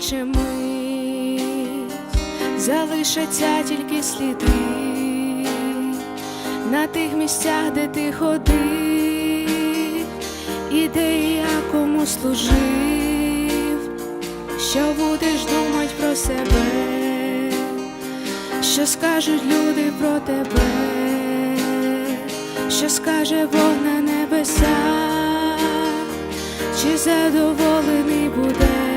наче мить, залишаться тільки сліди на тих місцях, де ти ходив, і де кому служив, що будеш думать про себе, що скажуть люди про тебе, що скаже Бог на небесах, чи задоволений буде,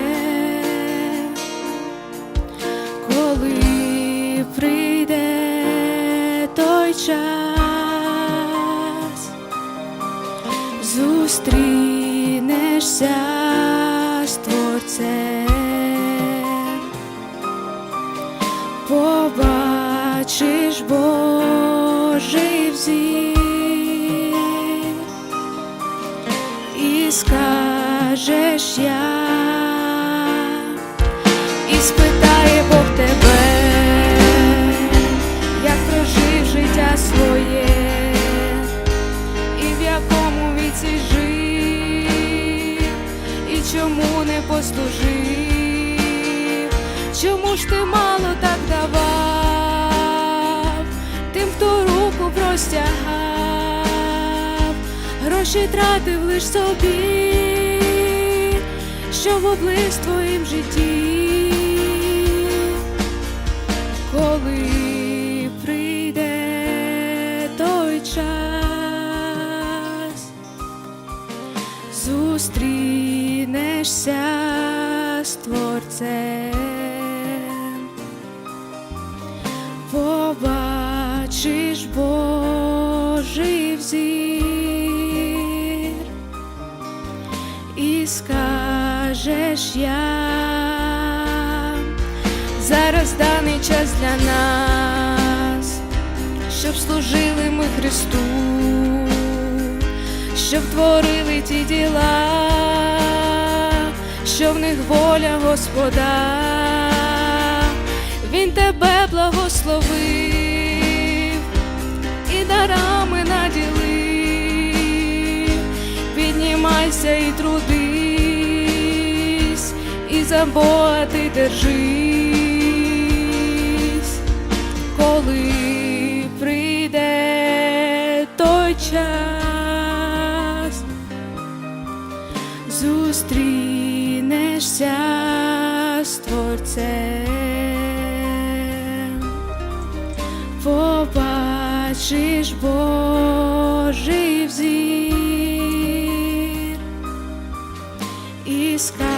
той час, зустрінешся з творцем, побачиш Божий взір і скажеш я, чому не послужив, чому ж ти мало так давав, тим, хто руку простягав, гроші тратив лиш собі, що в облив твоїм житті, коли зустрінешся з творцем. Побачиш Божий взір і скажеш я, зараз даний час для нас, щоб служили ми Христу, щоб творили ті діла, що в них воля Господа. Він тебе благословив і дарами наділив, піднімайся і трудись, і за ти держись, коли прийде той час, зустрінешся з Творцем, побачиш Божий взір. І скажеш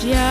взір і скажеш я.